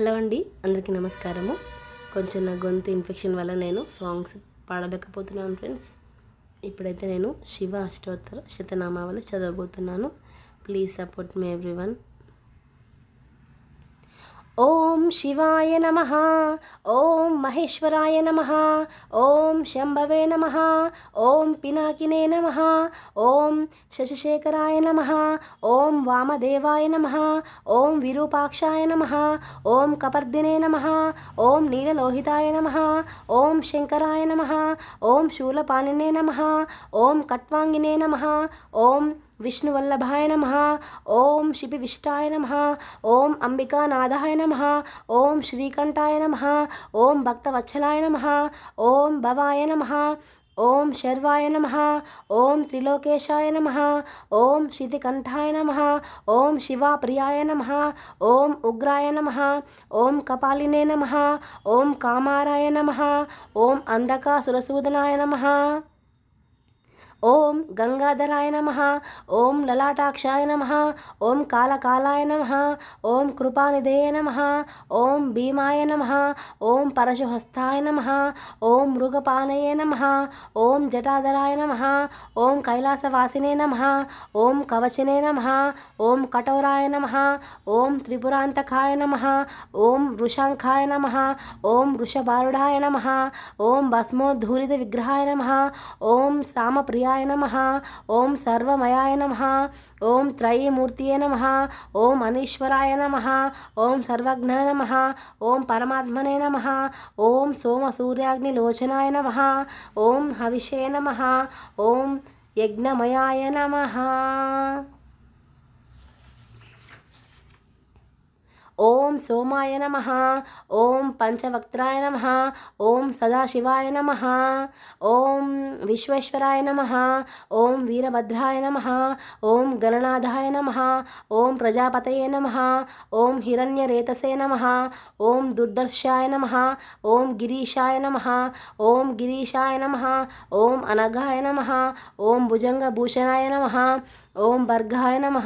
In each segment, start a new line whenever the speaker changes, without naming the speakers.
Hello అండి అందరికీ నమస్కారము. కొంచెం నా గొంతు ఇన్ఫెక్షన్ వల్ల నేను సాంగ్స్ పాడలేకపోతున్నాను ఫ్రెండ్స్. ఇప్పుడైతే నేను శివ అష్టోత్తర శతనామావళి చదవబోతున్నాను. Please support me everyone. ఓం శివాయ నమ ఓం మహేశ్వరాయ నమ ఓం శంభవే నమ ఓం పినాకినే నమ ఓం శశిశేఖరాయ నమ ఓం వామదేవాయ నమ ఓం విరూపాక్షాయ నమ ఓం కపర్దినే నమ ఓం నీలలోహితాయ నమ ఓం శంకరాయ నమ ఓం శూలపాణినే నమ ఓం కట్వాంగినే నమ ఓం విష్ణువల్లభాయ నమ ఓం శిపివిష్టాయ నమ ఓం అంబికానాథాయ నమ ఓం శ్రీకంఠాయ నమ ఓం భక్తవత్సలాయ నమ ఓం భవాయ నమ ఓం శర్వాయ నమ ఓం త్రిలోకేశాయ నమ ఓం శితికంఠాయ నమ ఓం శివాప్రియాయ నమ ఓం ఉగ్రాయ నమ ఓం కపాలినే నమ ఓం కామారాయ నమ ఓం అంధకాసురసూదనాయ నమ ఓం గంగాధరాయ నమ ఓం లలాటాక్షాయ నమ ఓం కాలకాలాయ నమ ఓం కృపానిధేయ నమ ఓం భీమాయ నమ ఓం పరశుహస్తాయ నమ ఓం మృగపానయే నమ ఓం జటాధరాయ నమ ఓం కైలాసవాసినే నమ ఓం కవచనే నమ ఓం కఠోరాయ నమ ఓం త్రిపురాంతకాయ నమ ఓం వృషాంఖాయ నమ ఓం వృషభారుడాయ నమ ఓం భస్మోద్ధూరిత విగ్రహాయ నమ ఓం సామప్రియ సామప్రియాయ నమ. ఓం సర్వమయాయ నమ. ఓం త్రయీమూర్తియే నమ. ఓం అనీశ్వరాయ నమ. ఓం సర్వజ్ఞ నమ. ఓం పరమాత్మనే నమ. ఓం సోమ సోమసూర్యాగ్నిలోచనాయ నమ. ఓం హవిషే నమ. ఓం యజ్ఞమయాయ నమ. ఓం సోమాయ నమ ఓం పంచవక్త్రాయ నమ ఓం సదాశివాయ నమ ఓం విశ్వేశ్వరాయ నమ ఓం వీరభద్రాయ నమ ఓం గణనాథాయ నమ ఓం ప్రజాపతయే నమ ఓం హిరణ్యరేతసే నమ ఓం దుర్దర్శాయ నమ ఓం గిరీశాయ నమ ఓం గిరీశాయ నమ ఓం అనఘాయ నమ ఓం భుజంగభూషణాయ నమ ఓం భర్గాయ నమ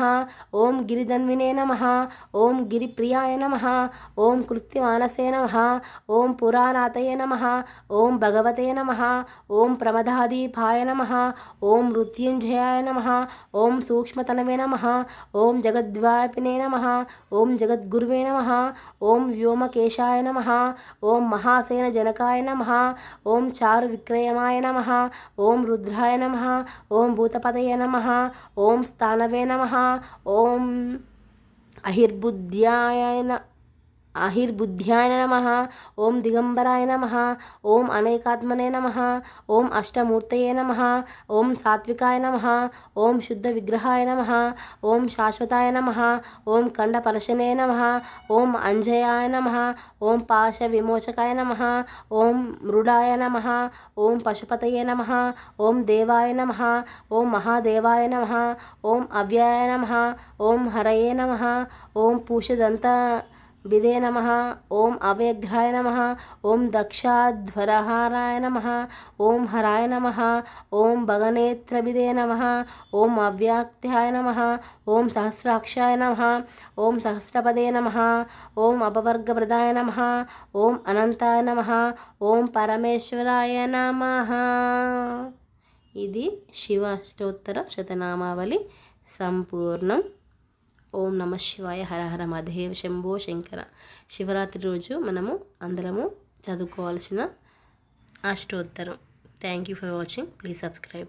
ఓం గిరిధన్వినే నమ ఓం గిరిప్రియాయ నమ ఓం కృత్యమానసే నమ ఓం పురాణాతయ నమ ఓం భగవతే నమ ఓం ప్రమదాదీపాయ నమ ఓం మృత్యుంజయాయ నమ ఓం సూక్ష్మతనవే నమ ఓం జగద్వాపినే నమ ఓం జగద్గురువే నమ ఓం వ్యోమకేశాయ నమ ఓం మహాసేన జనకాయ నమ ఓం చారు విక్రయమాయ నమ ఓం రుద్రాయ నమ ఓం భూతపతయ నమ ఓం స్థానవే నమ ఓం అహిర్బుద్ధ్యాయ న- అహిర్బుద్ధ్యాయ నమ ఓం దిగంబరాయ నమ ఓం అనేకాత్మనే నమ ఓం అష్టమూర్తయే నమ ఓం సాత్వికాయ నమ ఓం శుద్ధ విగ్రహాయ నమ ఓం శాశ్వతాయ నమ ఓం కండపరశనే నమ ఓం అంజయాయ నమ ఓం పాశ విమోచకాయ నమ ఓం మృడాయ నమ ఓం పశుపతయే నమ ఓం దేవాయ నమ ఓం మహాదేవాయ నమ ఓం అవ్యాయ నమ ఓం హరయే నమ ఓం పూషదంత విదే నమ ఓం అవ్యఘ్రాయ నమ ఓం దక్షాధ్వరహారాయ నమ ఓం హరాయ నమ ఓం భగనేత్రబిదే నమ ఓం అవ్యాక్త్యాయ నమ ఓం సహస్రాక్షాయ నమ ఓం సహస్రపదే నమ ఓం అపవర్గప్రదాయ నమ ఓం అనంతాయ నమ ఓం పరమేశ్వరాయ నమ ఇది శివ శివాష్టోత్తర శతనామావళి సంపూర్ణం ఓం నమ శివాయ హరహర మధేవ శంభో శంకర. శివరాత్రి రోజు మనము అందరము చదువుకోవాల్సిన అష్టోత్తరం. Thank you for watching please subscribe